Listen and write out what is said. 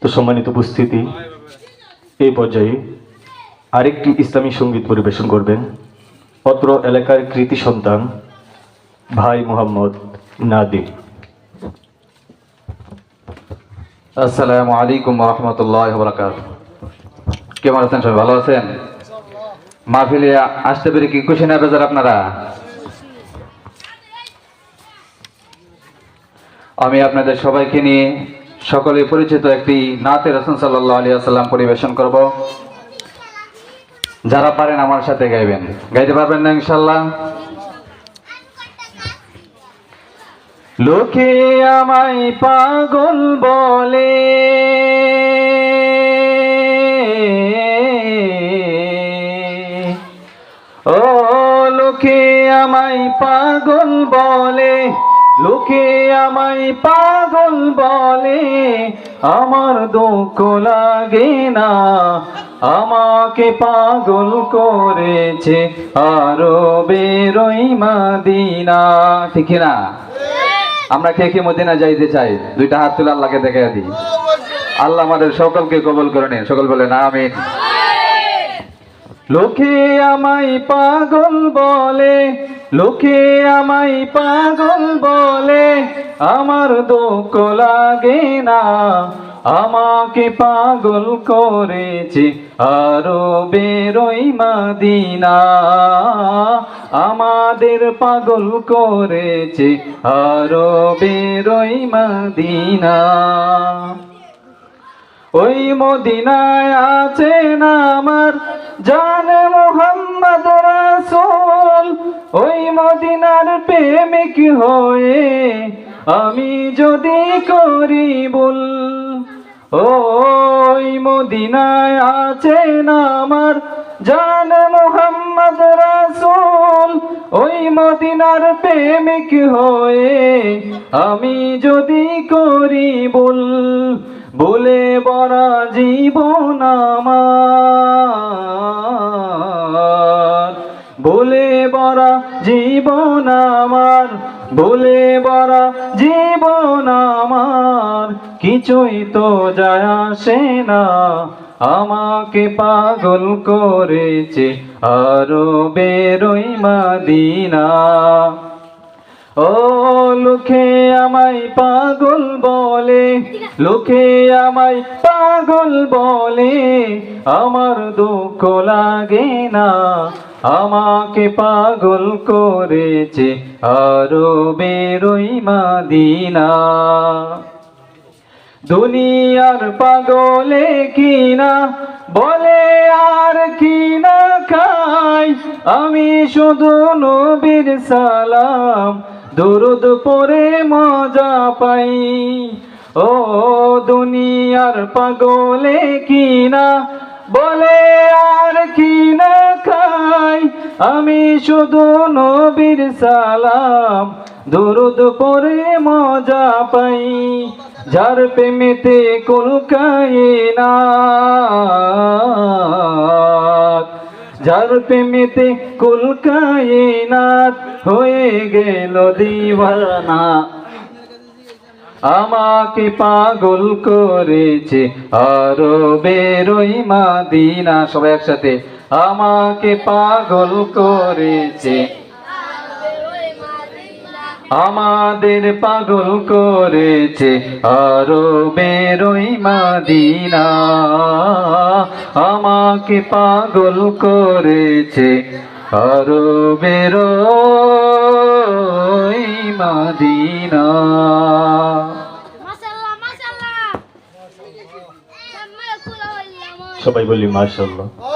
তো সম্মানিত উপস্থিতি, এই পর্যায়ে আরেকটি ইসলামী সংগীত পরিবেশন করবেন অত্র এলাকার কৃতি সন্তান ভাই মোহাম্মদ নাদিম। আসসালামু আলাইকুম রহমতুল্লাহ বরাকাত কেমন আছেন? সবাই ভালো আছেন? মাহফিলে আসতে পেরে কি খুশি না বেজার আপনারা? আমি আপনাদের সবাইকে নিয়ে সকলে পরিচিত একটি নাতে রসুন সাল্লাহ আলিয়া সাল্লাম পরিবেশন করব। যারা পারেন আমার সাথে গাইবেন। গাইতে পারবেন না ইনশাল্লাহ লোকে আমায় পাগল বলে। ও লোকে আমায় পাগল বলে। লোকে আমায় পাগল বলে আমার দুঃখ লাগে না। আমাকে পাগল করেছে আরও বেরোই মাদিনা। ঠিক না আমরা কে কে মদিনা যাইতে চাই? দুইটা হাত তুলে আল্লাহকে দেখে দিই। আল্লাহ আমাদের সকলকে কবল করে নিন। সকল বলেন আমিন। লোকে আমায় পাগল বলে লোকে আমায় পাগল বলে, আমার দুঃখ লাগে না। আমাকে পাগল করেছে আরও বেরোই মাদিনা। আমাদের পাগল করেছে আরও বেরোই মাদিনা। ওই মদিনায় আছে না আমার জান মোহাম্মদ? রাসূল, ওই মদিনার প্রেমিক হয়ে আমি যদি করি বল ওই মদিনায় আছেন আমার জান মোহাম্মদ রাসূল, ওই মদিনার প্রেমিক হয়ে আমি যদি করি বল বলে বরা জীবন আমার। বলে বরা জীবন আমার, বলে বরা জীবন আমার। কিছুই তো যায় আসে না, আমাকে পাগল করেছে আরও বেরোই মাদিনা। ও লোকে আমায় পাগল বলে, লোকে আমায় পাগল বলে, আমার দুঃখ লাগে না। আমাকে পাগল করেছে আরও বেরোই মাদিনা। দুনিয়ার পাগলে কিনা বলে আর কিনা খাই। আমি শুধু নবীর সালাম, দুরুদ পরে মজা পাই। ও দুনিয়ার পাগলে কিনা বলে আর কিনা আমি শুধু নবীর সালাম, দুরুদ পরে মজা পাই, যার প্রেমেতে কলকায় না যার প্রেমেতে কলকায় নাথ হয়ে গেল দিওয়ানা। আমাকে পাগল করেছে আরও বেরোই মাদিনা। সবাই একসাথে। আমাকে পাগল করেছে। আমাদের পাগল করেছে আরও বেরোই মাদিনা। আমাকে পাগল করেছে আরও বেরোই মাদিনা। সবাই বলি মার্শাল্লাহ মাশাআল্লাহ।